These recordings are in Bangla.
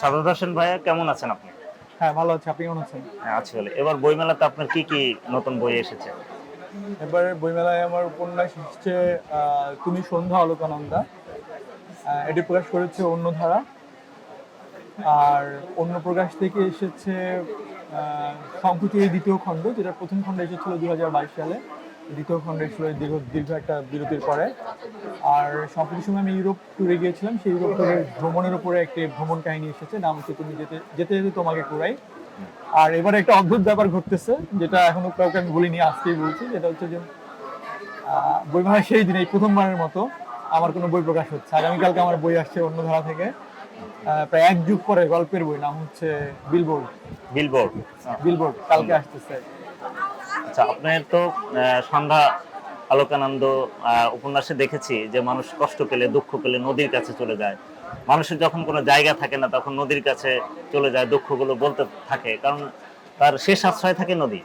সাদাত হোসেন ভাইয়া কেমন আছেন আপনি? হ্যাঁ ভালো আছে। আপনি কেমন আছেন? হ্যাঁ আছি বলে এবার বইমেলাতে আপনার কি কি নতুন বই এসেছে? এবারে বইমেলায় আমার উপন্যাস এসেছে তুমি সন্ধ্যা অলোকানন্দা। আহ, এটি প্রকাশ করেছে অন্যধারা। আর অন্য প্রকাশ থেকে এসেছে আহ, দ্বিতীয় খণ্ড যেটা প্রথম খণ্ড এসেছিল দু হাজার বাইশ সালে। দ্বিতীয় খণ্ড এসেছিল দীর্ঘ দীর্ঘ একটা বিরতির পরে। আর সম্প্রতি সময় আমি ইউরোপ ট্যুরে গিয়েছিলাম। সেই ইউরোপ ট্যুরের ভ্রমণের উপরে একটি ভ্রমণ কাহিনী এসেছে। নাম হচ্ছে তুমি যেতে যেতে যেতে তোমাকে কুড়াই। আর এবারে একটা অদ্ভুত ব্যাপার ঘটতেছে যেটা এখনও কাউকে আমি বলিনি আজকেই বলছি। যেটা হচ্ছে যে আহ, বইমেলায় সেই দিন এই প্রথমবারের মতো আমার কোনো বই প্রকাশ হচ্ছে। আগামীকালকে আমার বই আসছে অন্য ধারা থেকে। প্রায় এক যুগ পরে গল্পের বই নাম হচ্ছে বিলবোর্ড। বিলবোর্ড। বিলবোর্ড কালকে আসতেছে। আচ্ছা আপনার তো সন্ধ্যা আলোকানন্দ উপন্যাসে দেখেছি যে মানুষ কষ্ট পেলে, দুঃখ পেলে নদীর কাছে চলে যায়। মানুষের যখন কোনো জায়গা থাকে না, তখন নদীর কাছে চলে যায়, দুঃখগুলো বলতে থাকে, কারণ তার শেষ আশ্রয় থাকে নদী।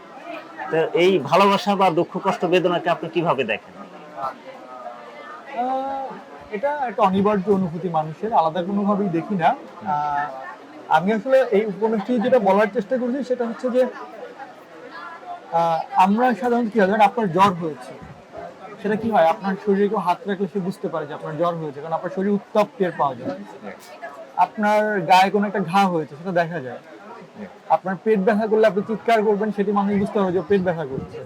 তো এই ভালোবাসা বা দুঃখ, কষ্ট, বেদনাকে আপনি কীভাবে দেখেন? এটা একটা অনিবার্য অনুভূতি মানুষের, আলাদা কোনোভাবেই দেখি না। আমি আসলে এই উপন্যাসটি যেটা বলার চেষ্টা করছি, সেটা হচ্ছে যে আমরা সাধারণত কি হয় আপনার জ্বর হয়েছে, সেটা কি হয়? আপনার শরীরে কেউ হাত রাখলে সে বুঝতে পারে যে আপনার জ্বর হয়েছে, কারণ আপনার শরীর উত্তাপ টের পাওয়া যায়। আপনার গায়ে কোনো একটা ঘা হয়েছে, সেটা দেখা যায়। আপনার পেট ব্যথা করলে আপনি চিৎকার করবেন, সেটি মানুষ বুঝতে পারবে যে পেট ব্যথা করছে।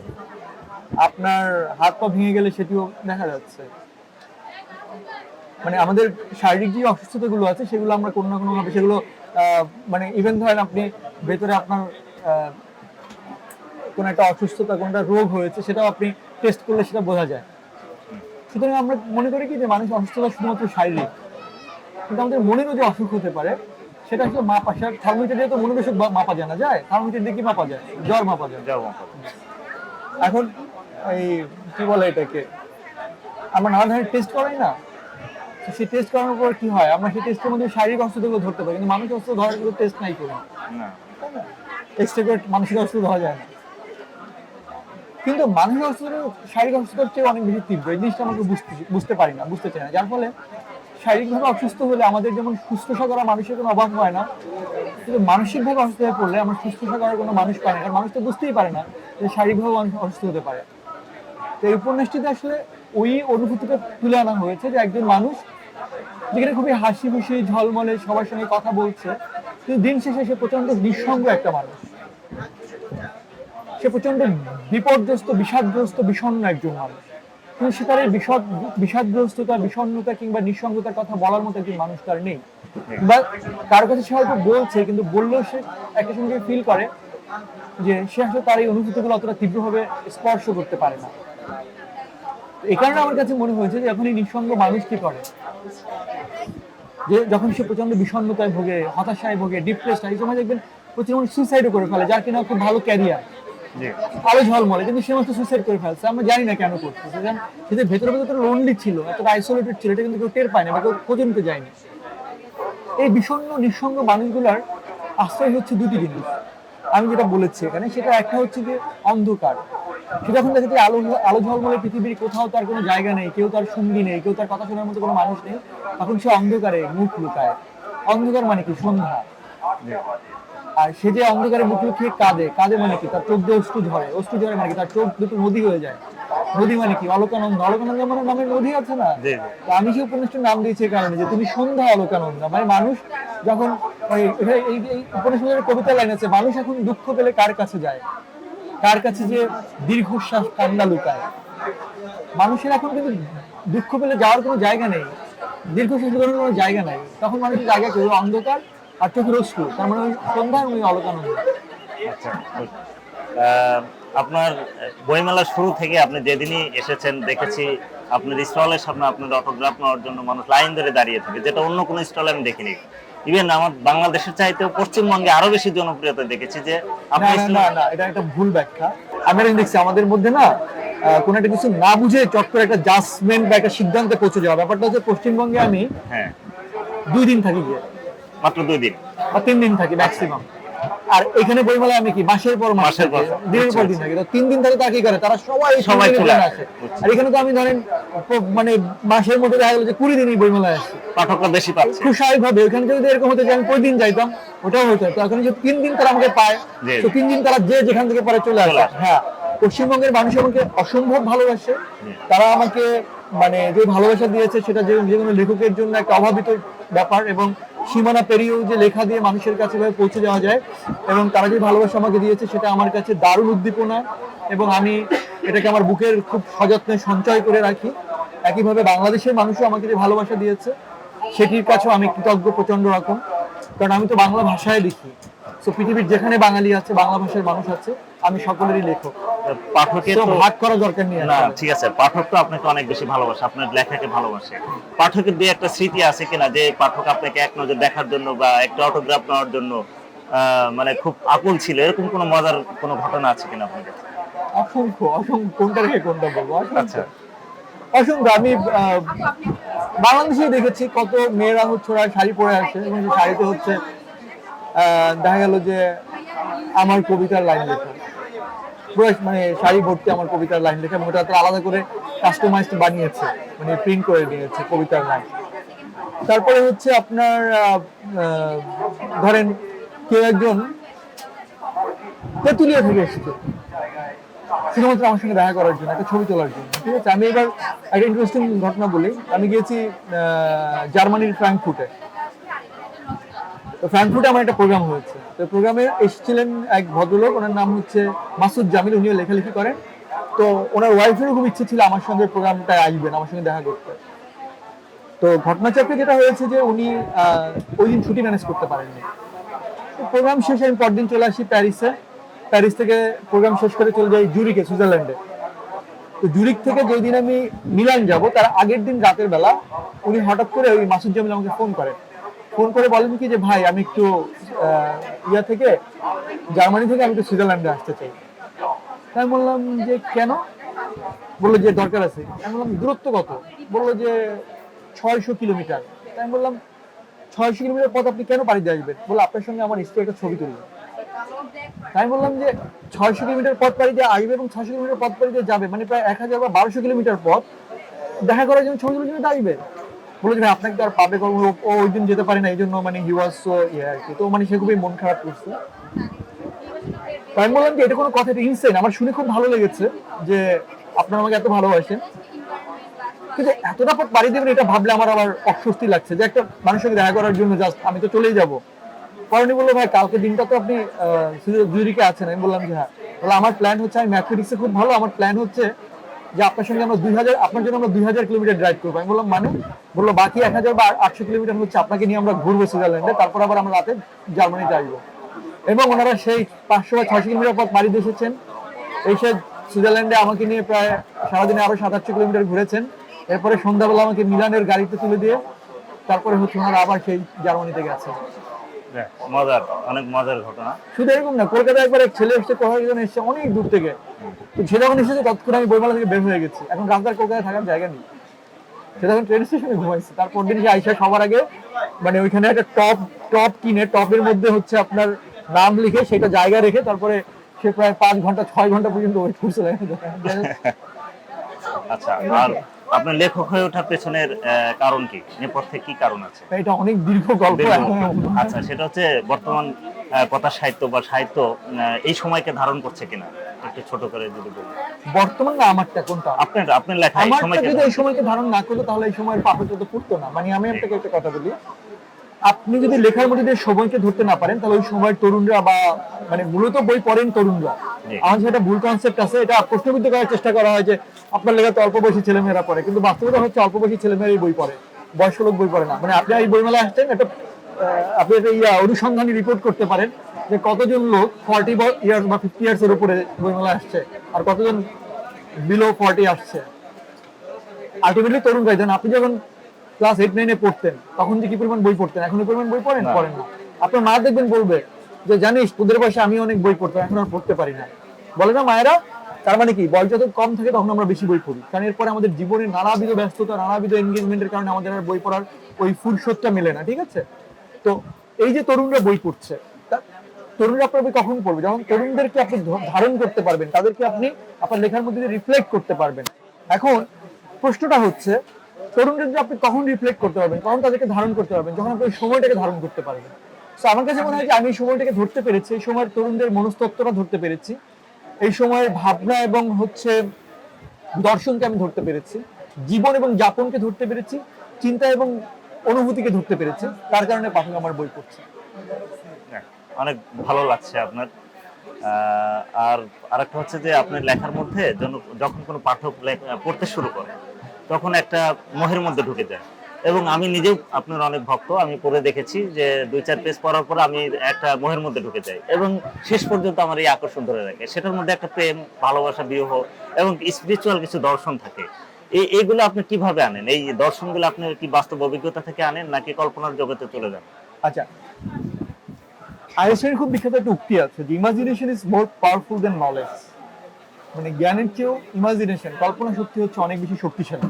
আপনার হাত পা ভেঙে গেলে সেটিও দেখা যাচ্ছে। মানে আমাদের শারীরিক যে অসুস্থতাগুলো আছে, সেগুলো আমরা কোনো না কোনো ভাবে সেগুলো মানে ইভেন ধরেন আপনি ভেতরে আপনার কোনো একটা অসুস্থতা কোনো একটা রোগ হয়েছে সেটাও আপনি টেস্ট করলে সেটা বোঝা যায়। সুতরাং আমরা মনে করি কি যে মানুষ অসুস্থতা শুধুমাত্র শারীরিক কিন্তু আমাদের মনেরও যে অসুখ হতে পারে সেটা আসলে মাপা সেটা থার্মোমিটার দিয়ে তো মনের অসুখ মাপা যায় না যায়? থার্মোমিটার দিয়ে কি মাপা যায়? জ্বর মাপা যায়। এখন এই কি বলে এটাকে? আমরা নানা ধরনের টেস্ট করাই না। সেই টেস্ট করানোর পর কি হয়? আমরা সেই টেস্টের মধ্যে শারীরিক অসুস্থতাগুলো ধরতে পারি কিন্তু মানুষ অসুস্থতা ধরার কোনো টেস্ট নাই করি না। টেস্টে করে মানসিক অসুস্থতা ধরা যায় না। কিন্তু মানসিক অসুস্থতা শারীরিক অসুস্থতার চেয়ে অনেক বেশি তীব্র। এই জিনিসটা আমাকে বুঝতে বুঝতে পারি না, বুঝতে চাই না। যার ফলে শারীরিকভাবে অসুস্থ হলে আমাদের যেমন শুশ্রূষা করা মানুষের কোনো অভাব হয় না, কিন্তু মানসিকভাবে অসুস্থ হয়ে পড়লে আমরা শুশ্রূষা করার কোনো মানুষ পায় না, কারণ মানুষ তো বুঝতেই পারে না যে শারীরিকভাবে অসুস্থ হতে পারে। তো এই উপন্যাসটিতে আসলে ওই অনুভূতিটা তুলে আনা হয়েছে যে একজন মানুষ যেখানে খুবই হাসি খুশি ঝলমলে, সবার সঙ্গে কথা বলছে, কিন্তু দিন শেষে সে প্রচণ্ড নিঃসঙ্গ একটা মানুষ। সে প্রচণ্ড বিপর্যস্ত, বিষাদগ্রস্ত, বিষণ্ণ একজন মানুষ। কিন্তু সে তার এই বিষদ, বিষাদগ্রস্ততা, বিষণ্ণতা কিংবা নিঃসঙ্গতার কথা বলার মতো একজন মানুষ তার নেই। বা কার কাছে সে হয়তো বলছে, কিন্তু বললেও সে একটা সঙ্গে ফিল করে যে সে আসলে তার এই অনুভূতিগুলো অতটা তীব্রভাবে স্পর্শ করতে পারে না। এই কারণে আমার কাছে মনে হয়েছে যে এখন এই নিঃসঙ্গ মানুষ কি করে? যে যখন সে প্রচণ্ড বিষণ্ণতায় ভোগে, হতাশায় ভোগে ডিপ্রেসড এই সময় দেখবেন প্রচুর সুইসাইডও করে ফেলে, যার কিনা খুব ভালো ক্যারিয়ার আলো ঝলমলে কিন্তু সে মাত্র সুইসাইড করে ফেলছে। আমরা জানি না কেন করতেছে। কারণ ভেতরে ভেতরে লোনলি ছিল এতটা আইসোলেটেড ছিল এটা কিন্তু কেউ টের পায় না বা কেউ খোঁজে নিতে যায়নি। এই বিষণ্ণ নিঃসঙ্গ মানুষগুলার আশ্রয় হচ্ছে দুটি জিনিস। আমি যেটা বলেছি এখানে সেটা একটা হচ্ছে যে অন্ধকার। সে যখন দেখে যে আলো আলো ঝলমলে পৃথিবীর কোথাও তার কোনো জায়গা নেই কেউ তার সঙ্গী নেই কেউ তার কথা শোনার মতো কোনো মানুষ নেই তখন সে অন্ধকারে মুখ লুকায়। অন্ধকার মানে কি? সন্ধ্যা। আর সে যে অন্ধকারে মুখ লুকিয়ে কাঁদে কাঁদে মানে কি? তার চোখ দিয়ে অশ্রু ঝরে। অশ্রু ঝরে মানে কি? তার চোখ দুটো নদী হয়ে যায়। নদী মানে কি? অলকানন্দ। অলকানন্দ মানে নামের নদী আছে না? তো আমি সেই উপন্যাসটির নাম দিয়েছি এই কারণে যে তুমি সন্ধ্যা অলকানন্দা। মানে মানুষ যখন এই উপন্যাসের কবিতা লাইন আছে মানুষ এখন দুঃখ পেলে কার কাছে যায়? কার কাছে যে দীর্ঘশ্বাস কান্না লুকায়? মানুষের এখন কিন্তু দুঃখ পেলে যাওয়ার কোনো জায়গা নেই। দীর্ঘশ্বাস লুকানোর কোনো জায়গা নেই। তখন মানুষের জায়গা কেউ অন্ধকার আর অশ্রু তার মানে ওই সন্ধ্যা এবং অলকানন্দ আচ্ছা আপনার বইমেলার শুরু থেকে আপনি যেদিনই এসেছেন দেখেছি আপনার স্টলের সামনে আপনার অটোগ্রাফ নেওয়ার জন্য মানুষ লাইন ধরে দাঁড়িয়ে থাকে যেটা অন্য কোনো স্টলে আমি দেখিনি। ইভেন আমার বাংলাদেশের চাইতেও পশ্চিমবঙ্গে আরও বেশি জনপ্রিয়তা দেখেছি যে আপনি না, না এটা একটা ভুল ব্যাখ্যা। আমি একটা দেখছি আমাদের মধ্যে না কোনো একটা কিছু না বুঝে চট করে একটা জাজমেন্ট বা একটা সিদ্ধান্তে পৌঁছে যাওয়া। ব্যাপারটা হচ্ছে পশ্চিমবঙ্গে আমি হ্যাঁ। দুই দিন থাকি গিয়ে। মাত্র দুই দিন। বা তিন দিন থাকি ম্যাক্সিমাম আর এখানে বইমেলায় আমি কি মাসের পর মাস মাসের পর দিনের পর দিন থাকি। তো তিন দিন থাকে তারা কি করে? তারা সবাই সবাই চলে আসে। আর এখানে তো আমি ধরেন মানে মাসের মধ্যে দেখা গেলো যে কুড়ি দিনই বইমেলায় আসি। পাঠকরা বেশি পাচ্ছে। খুব স্বাভাবিকভাবে ওখানে যদি এরকম হতো যে আমি প্রতিদিন যাইতাম ওটাও হতো। তো এখন যে তিন দিন তারা আমাকে পায় তো তিন দিন তারা যে যেখান থেকে পরে চলে আসে। হ্যাঁ পশ্চিমবঙ্গের মানুষ আমাকে অসম্ভব ভালোবাসে। তারা আমাকে মানে যে ভালোবাসা দিয়েছে সেটা যে কোনো লেখকের জন্য একটা অভাবিত ব্যাপার এবং সীমানা পেরিয়েও যে লেখা দিয়ে মানুষের কাছে পৌঁছে যাওয়া যায় এবং তারা যে ভালোবাসা আমাকে দিয়েছে সেটা আমার কাছে দারুণ উদ্দীপনা এবং আমি এটাকে আমার বুকের খুব সযত্নে সঞ্চয় করে রাখি। একইভাবে বাংলাদেশের মানুষও আমাকে যে ভালোবাসা দিয়েছে, সেটির কাছেও আমি কৃতজ্ঞ প্রচণ্ড রকম। কারণ আমি তো বাংলা ভাষায় লিখি। তো পৃথিবীর যেখানে বাঙালি আছে বাংলা ভাষার মানুষ আছে আমি সকলেরই লেখক। পাঠকের তো ভাগ করা দরকার নেই না ঠিক আছে পাঠক তো আপনাকে অনেক বেশি ভালোবাসে আপনার লেখাকে ভালোবাসে। পাঠকের দিয়ে একটা স্মৃতি আছে কিনা যে পাঠক আপনাকে এক নজর দেখার জন্য বা একটা অটোগ্রাফ নেওয়ার জন্য মানে খুব আকুল ছিল এরকম কোনো মজার কোনো ঘটনা আছে কিনা আপনার কাছে? অসংখ্য অসংখ্য। কোনটা রেখে কোনটা বলব? আচ্ছা। অসংখ্য। আমি আহ, বাংলাদেশেই দেখেছি কত মেয়েরা হচ্ছে শাড়ি পরে আসে এবং শাড়িতে হচ্ছে দেখা গেল যে আমার কবিতার লাইন লেখা। পুরো মানে শাড়ি ভর্তি আমার কবিতার লাইন লেখা এবং ওটা আলাদা করে কাস্টমাইজড বানিয়েছে মানে প্রিন্ট করে নিয়েছে কবিতার লাইন। তারপরে হচ্ছে আপনার ধরেন কেউ একজন তেঁতুলিয়া থেকে এসেছে। শুধুমাত্র আমার সঙ্গে দেখা করার জন্য, একটা ছবি তোলার জন্য। ঠিক আছে? আমি এবার একটা ইন্টারেস্টিং ঘটনা বলি। আমি গিয়েছি জার্মানির ফ্র্যাঙ্কফুটে। তো ফ্র্যাঙ্কফুটে আমার একটা প্রোগ্রাম হয়েছে। তো প্রোগ্রামে এসেছিলেন এক ভদ্রলোক, ওনার নাম হচ্ছে মাসুদ জামিল, উনিও লেখালেখি করেন। তো ওনার ওয়াইফেরও খুব ইচ্ছে ছিল আমার সঙ্গে প্রোগ্রামটায় আসবেন, আমার সঙ্গে দেখা করতে। তো ঘটনাচক্রে যেটা হয়েছে যে উনি ওই দিন ছুটি ম্যানেজ করতে পারেননি। প্রোগ্রাম শেষে আমি পরদিন চলে আসি প্যারিসে প্যারিস থেকে প্রোগ্রাম শেষ করে চলে যাই জুরিকে সুইজারল্যান্ডে তো জুরিক থেকে যেই দিন আমি মিলান যাব, তার আগের দিন রাতের বেলা উনি হঠাৎ করে ওই মাসুদ জামিল আমাকে ফোন করেন। ফোন করে বলেন কি যে, ভাই, আমি একটু ইয়া থেকে, জার্মানি থেকে আমি একটু সুইজারল্যান্ডে আসতে চাই। আমি বললাম যে, কেন? বলল যে, দরকার আছে। আমি বললাম, দূরত্ব কত? বলল যে, ছয়শো কিলোমিটার। আমি বললাম, ছয়শো কিলোমিটার পথ আপনি কেন পাড়ি দিয়ে আসবেন? বলে আপনার সঙ্গে আমার স্ত্রী একটা ছবি তুলবে। আমি বললাম যে, ছয়শো কিলোমিটার পথ পাড়ি দিয়ে আসবে এবং ছয়শো কিলোমিটার পথ পাড়ি দিয়ে যাবে। মানে প্রায় এক হাজার বা বারোশো কিলোমিটার পথ দেখা করার জন্য ছবি তোলার জন্য আসবে। আপনাকে আর পাবে ওই দিন যেতে না, এই জন্য মানে হি ওয়াজ সো ইয়ে তো মানে সে খুবই মন খারাপ করছে। আমি বললাম যে এটা কোনো কথা, এটা ইনসেন আমার শুনে খুব ভালো লেগেছে যে আপনারা আমাকে এত ভালোবাসেন। কিন্তু এতটা পথ বাড়ি দেবেন, এটা ভাবলে আমার আবার অস্বস্তি লাগছে যে একটা সঙ্গে দেখা করার জন্য জাস্ট আমি তো চলেই যাব। পরনি বলল, ভাই, কালকে দিনটা তো আপনি জুরিকে আছেন। আমি বললাম যে হ্যাঁ। বলে আমার প্ল্যান হচ্ছে, আমি ম্যাথমেটিক্সে খুব ভালো। আমার প্ল্যান হচ্ছে যে আপনার সঙ্গে আমরা দুই হাজার আপনার জন্য আমরা দুই হাজার কিলোমিটার ড্রাইভ করব। আমি বললাম মানে বলল, বাকি এক হাজার বা আটশো কিলোমিটার হচ্ছে আপনাকে নিয়ে আমরা ঘুরবো সুইজারল্যান্ডে। তারপর আবার আমরা রাতে জার্মানিতে আসব। এবং ওনারা সেই পাঁচশো বা ছয়শো কিলোমিটার পথ বাড়ি দিয়ে এসেছেন। এসে সুইজারল্যান্ডে আমাকে নিয়ে প্রায় সারাদিনে আরও সাত, আটশো কিলোমিটার ঘুরেছেন। এরপরে সন্ধ্যাবেলা আমাকে মিলানের গাড়িতে তুলে দিয়ে, তারপরে হচ্ছে ওনারা আবার সেই জার্মানিতে গেছে মজার অনেক মজার ঘটনা। শুধু এরকম না কলকাতায় একবার এক ছেলে এসছে এসছে অনেক দূর থেকে। তো সে যখন এসেছে তৎক্ষণ আমি বইমেলা থেকে বের হয়ে গেছি। এখন রাস্তার কলকাতায় থাকার জায়গা নেই। সে তখন ট্রেন স্টেশনে ঘুমাইছে। তারপর দিন সে আইসা সবার আগে মানে ওইখানে একটা টপ টপ কিনে টপের মধ্যে হচ্ছে আপনার নাম লিখে সেটা জায়গা রেখে তারপরে সে প্রায় পাঁচ ঘণ্টা ছয় ঘণ্টা পর্যন্ত ওয়েট করছিল আচ্ছা আর আপনার লেখক হয়ে ওঠার পেছনের কারণ কি? নেপথ্যে কি কারণ আছে? এটা অনেক দীর্ঘ গল্প আচ্ছা সেটা হচ্ছে বর্তমান কথা সাহিত্য বা সাহিত্য এই সময়কে ধারণ করছে কিনা? একটু ছোট করে যদি বলুন বর্তমান না আমারটা কোনটা? আপনার আপনার লেখা এই সময়কে যদি এই ধারণ সময়কে ধারণ না করতো তাহলে এই সময়ের পাঠক তো পড়তো না। মানে আমি আপনাকে একটা কথা বলি। আপনি যদি লেখার মধ্যে দিয়ে সময়কে ধরতে না পারেন তাহলে ওই সময়ের তরুণরা বা মানে মূলত বই পড়েন তরুণরা। আমার সেটা ভুল কনসেপ্ট আছে এটা প্রশ্নবিদ্ধ করার চেষ্টা করা হয় যে আপনার লেখা তো অল্প বয়সী ছেলেমেয়েরা পড়ে কিন্তু বাস্তবতা হচ্ছে অল্প বয়সী ছেলেমেয়েরাই বই পড়ে বয়স্ক লোক বই পড়ে না। মানে আপনি এই বইমেলায় আসছেন একটা আপনি একটা ইয়া অনুসন্ধানী রিপোর্ট করতে পারেন যে কতজন লোক ফর্টি ইয়ার্স বা ফিফটি ইয়ার্স এর উপরে বইমেলায় আসছে আর কতজন বিলো ফর্টি আসছে। আলটিমেটলি তরুণ গাইজ আপনি যখন ক্লাস এইট নাইনে পড়তেন তখন যে কি পরিমাণ বই পড়তেন? এখন পরিমাণ বই পড়েন। পড়েন না। আপনার মা দেখবেন বলবে যে জানিস তোদের বয়সে আমি অনেক বই পড়তাম এখন আর পড়তে পারি না। বলে না মায়েরা? তার মানে কি? বয়স যত কম থাকে তখন আমরা বেশি বই পড়ি। কারণ এরপরে আমাদের জীবনে নানাবিধ ব্যস্ততা নানাবিধ এনগেজমেন্টের কারণে আমাদের আর বই পড়ার ওই ফুরসতটা মেলে না ঠিক আছে? তো এই যে তরুণরা বই পড়ছে তরুণরা আপনার বই কখন পড়বে? যখন তরুণদেরকে আপনি ধারণ করতে পারবেন তাদেরকে আপনি আপনার লেখার মধ্যে রিফ্লেক্ট করতে পারবেন। এখন প্রশ্নটা হচ্ছে তরুণদের আপনি কখন রিফ্লেক্ট করতে পারবেন কখন তাদেরকে ধারণ করতে পারবেন যখন আপনি সময়টাকে ধারণ করতে পারবেন। তো আমার কাছে মনে হয় যে আমি সময়টাকে ধরতে পেরেছি এই সময়ের তরুণদের মনস্তত্ত্বটা ধরতে পেরেছি এই সময়ের ভাবনা এবং হচ্ছে দর্শনকে আমি ধরতে পেরেছি জীবন এবং যাপনকে ধরতে পেরেছি চিন্তা এবং অনুভূতিকে ধরতে পেরেছি তার কারণে পাঠক আমার বই পড়ছে। হ্যাঁ, অনেক ভালো লাগছে আপনার। আর আরেকটা হচ্ছে যে আপনার লেখার মধ্যে যখন কোনো পাঠক পড়তে শুরু করে তখন একটা মোহের মধ্যে ঢুকে যায়। এবং আমি নিজেও, আপনার অনেক ভক্ত, আমি পড়ে দেখেছি যে দুই চার পেজ পড়ার পর আমি একটা মোহের মধ্যে ঢুকে যাই। এবং শেষ পর্যন্ত আমার এই আকর্ষণ ধরে রাখে। সেটার মধ্যে একটা প্রেম, ভালোবাসা, বিবাহ এবং স্পিরিচুয়াল কিছু দর্শন থাকে। এই এইগুলো আপনি কীভাবে আনেন? এই দর্শনগুলো আপনি কি বাস্তব অভিজ্ঞতা থেকে আনেন, নাকি কল্পনার জগতে চলে যান? আচ্ছা। আইনস্টাইনের খুব বিখ্যাত একটা উক্তি আছে imagination is more powerful than knowledge মানে জ্ঞানের চেয়েও ইমাজিনেশন কল্পনা শক্তি হচ্ছে অনেক বেশি শক্তিশালী।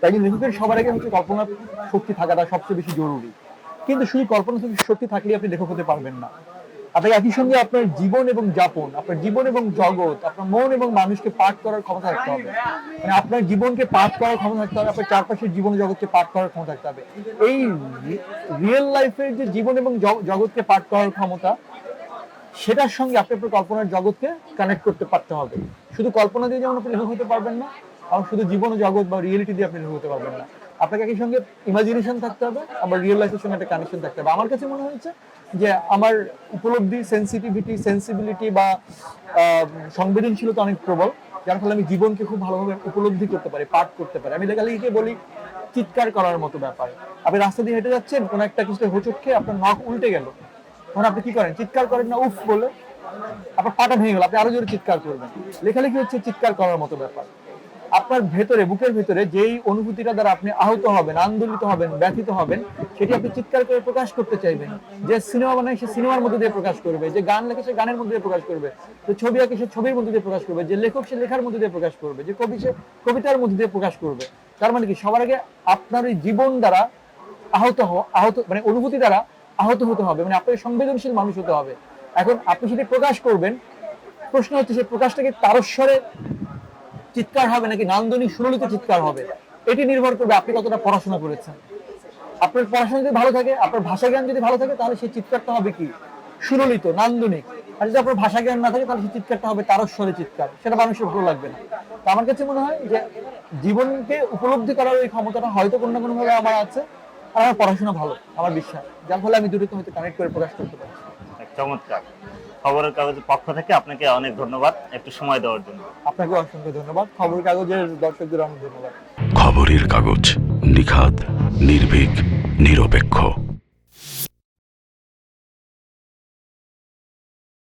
তাই জন্য লেখকের সবার আগে হচ্ছে কল্পনা শক্তি থাকাটা সবচেয়ে বেশি জরুরি। কিন্তু শুধু কল্পনা শক্তি থাকলে আপনি লেখক হতে পারবেন না। আপনাকে একই সঙ্গে আপনার জীবন এবং যাপন, আপনার জীবন এবং জগৎ, আপনার মন এবং মানুষকে পাঠ করার ক্ষমতা থাকতে হবে। মানে আপনার জীবনকে পাঠ করার ক্ষমতা থাকতে হবে, আপনার চারপাশের জীবন জগৎকে পাঠ করার ক্ষমতা থাকতে হবে। এই রিয়েল লাইফের যে জীবন এবং জগৎকে পাঠ করার ক্ষমতা সেটার সঙ্গে আপনি আপনার কল্পনার জগৎকে কানেক্ট করতে পারতে হবে। শুধু কল্পনা দিয়ে যেমন আপনি লেখক হতে পারবেন না আর শুধু জীবন জগৎ বা রিয়েলিটি দিয়ে আপনি লেখক হতে পারবেন না। আপনাকে একই সঙ্গে ইমাজিনেশন থাকতে হবে, আবার রিয়েল লাইফের সঙ্গে একটা কানেকশন থাকতে হবে। আমার কাছে মনে হয়েছে যে আমার উপলব্ধি সেন্সিটিভিটি সেন্সিবিলিটি বা সংবেদনশীলতা অনেক প্রবল, যার ফলে আমি জীবনকে খুব ভালোভাবে উপলব্ধি করতে পারি, পাঠ করতে পারি। আমি লেখালেখিকে বলি চিৎকার করার মতো ব্যাপার। আপনি রাস্তা দিয়ে হেঁটে যাচ্ছেন, কোনো একটা কিছু হোঁচট খেয়ে আপনার নখ উল্টে গেল। তখন আপনি কি করেন? চিৎকার করেন না, উফ বলে আপনার পাটা ভেঙে গেল, আপনি আরও জোরে চিৎকার করবেন। লেখালেখি হচ্ছে চিৎকার করার মতো ব্যাপার। আপনার ভেতরে, বুকের ভেতরে যেই অনুভূতিটা দ্বারা আপনি আহত হবেন, আন্দোলিত হবেন, ব্যথিত হবেন, সেটি আপনি চিৎকার করে প্রকাশ করতে চাইবেন। যে সিনেমা বানায় সে সিনেমার মধ্যে দিয়ে প্রকাশ করবে, যে গান লেখে সে গানের মধ্যে দিয়ে প্রকাশ করবে, যে ছবি আঁকে সে ছবির মধ্যে দিয়ে প্রকাশ করবে, যে লেখক সে লেখার মধ্যে দিয়ে প্রকাশ করবে, যে কবি সে কবিতার মধ্যে দিয়ে প্রকাশ করবে। তার মানে কি? সবার আগে আপনার ওই জীবন দ্বারা আহত আহত মানে অনুভূতি দ্বারা আহত হতে হবে মানে আপনার সংবেদনশীল মানুষ হতে হবে। এখন আপনি সেটি প্রকাশ করবেন, প্রশ্ন হচ্ছে সেই প্রকাশটাকে তারস্বরে চিৎকার হবে নাকি নান্দনিক সুললিত চিৎকার হবে? এটি নির্ভর করবে আপনি কতটা পড়াশোনা করেছেন। আপনার পড়াশোনা যদি ভালো থাকে, আপনার ভাষা জ্ঞান যদি ভালো থাকে, তাহলে সেই চিৎকারটা হবে কি? সুললিত নান্দনিক। আর যদি আপনার ভাষা জ্ঞান না থাকে, তাহলে সেই চিৎকারটা হবে তারস্বরে চিৎকার। সেটা মানুষের ভালো লাগবে না। তো আমার কাছে মনে হয় যে জীবনকে উপলব্ধি করার ওই ক্ষমতাটা হয়তো কোনো না কোনো ভাবে আমার আছে। আর আমার পড়াশোনা ভালো আমার বিশ্বাস। যার ফলে আমি দুটোকে হয়তো কানেক্ট করে প্রকাশ করতে পারছি। চমৎকার। খবরের কাগজের পক্ষ থেকে আপনাকে অনেক ধন্যবাদ একটু সময় দেওয়ার জন্য। আপনাকে অসংখ্য ধন্যবাদ। খবরের কাগজের দর্শকদের অনেক ধন্যবাদ। খবরের কাগজ নিখাত নির্ভীক নিরপেক্ষ।